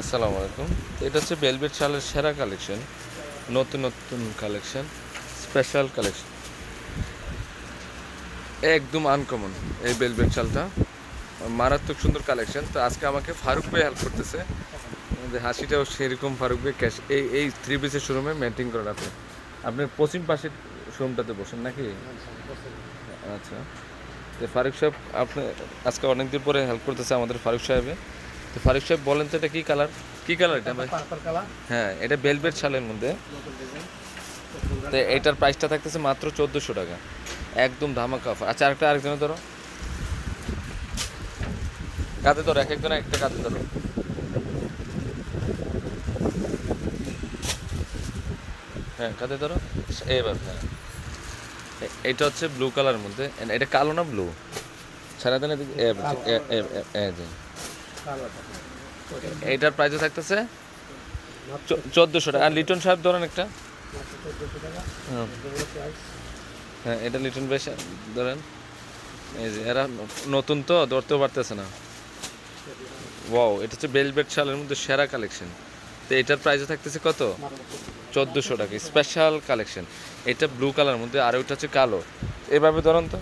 আসসালামু আলাইকুম। এটা হচ্ছে বেলভেট শালের সেরা কালেকশন নতুন নতুন কালেকশন স্পেশাল কালেকশন একদম আনকমন এই বেলভেট শালটা। মারাত্মক সুন্দর কালেকশন তো আজকে আমাকে ফারুক ভাই হেল্প করতেছে। হাসিটাও সেরকম ফারুক ভাই ক্যাশ এই এই থ্রি পিসের শোরুমে মেনটেন করেন আপনি। আপনি পশ্চিম পাশের শোরুমটাতে বসেন নাকি? আচ্ছা। তো ফারুক সাহেব, আপনি আজকে অনেকদিন পরে হেল্প করতেছে আমাদের ফারুক সাহেবে। তো ফারুক সাহেব বলেন তো এটা কি কালার কি কালার এটা ভাই পার্পল কালার হ্যাঁ এটা বেলভেট শালের মধ্যে তো এটার প্রাইসটা থাকতেছে মাত্র চোদ্দোশো টাকা একদম ধামাকা অফার আচ্ছা আরেকটা আরেকজনে ধরো কাঁধে ধরো এক একজনে একটা কাঁধে ধরো হ্যাঁ কাঁধে ধরো এবার হ্যাঁ এটা হচ্ছে ব্লু কালার মধ্যে এটা কালো না ব্লু সারাদিন এইটার প্রাইসও থাকতেছে চোদ্দোশো টাকা। আর লিটন সাহেব ধরেন একটা? হ্যাঁ এটা লিটন বেশ ধরেন। এই যে, এরা নতুন তো, ধরতেও পারতেছে না। ওয়াও এটা হচ্ছে বেলভেট শালের মধ্যে সেরা কালেকশন তো এটার প্রাইসও থাকতেছে কত? চোদ্দোশো টাকা। স্পেশাল কালেকশন এটা ব্লু কালার মধ্যে, আর ওইটা হচ্ছে কালো। এভাবে ধরুন তো।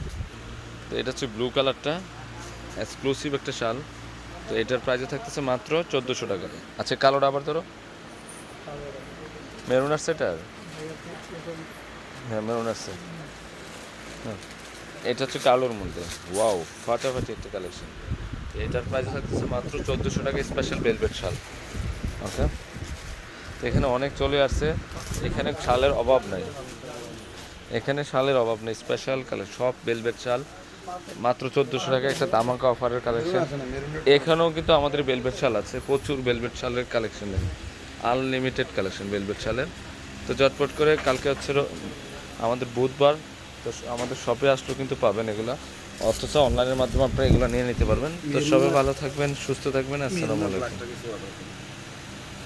তো এটা হচ্ছে ব্লু কালারটা এক্সক্লুসিভ একটা শাল। তো এটার প্রাইসও থাকতেছে মাত্র চোদ্দোশো টাকা। আচ্ছা কালোটা আবার ধরো। মেরুন আসছে এটার হ্যাঁ মেরুন আসছে হ্যাঁ। এটা হচ্ছে কালোর মধ্যে। ওয়াও ফাটাফাটি একটা কালেকশন এটার প্রাইস থাকতেছে মাত্র চোদ্দোশো টাকা স্পেশাল বেলভেট শাল। ওকে তো এখানে অনেক চলে আসছে। এখানে শালের অভাব নাই। এখানে শালের অভাব নেই। স্পেশাল কালার সব বেলভেট শাল। মাত্র চোদ্দোশো টাকা একটা দামাকা অফারের কালেকশন এখানেও কিন্তু আমাদের বেলভেট শাল আছে প্রচুর বেলভেট শালের কালেকশন আনলিমিটেড কালেকশন বেলভেট শালের। তো চটপট করে কালকে হচ্ছে আমাদের বুধবার তো আমাদের শপে আসলেও কিন্তু পাবেন এগুলা। অথচ অনলাইনের মাধ্যমে আপনারা এগুলো নিয়ে নিতে পারবেন। তো সবাই ভালো থাকবেন সুস্থ থাকবেন আসসালামু আলাইকুম।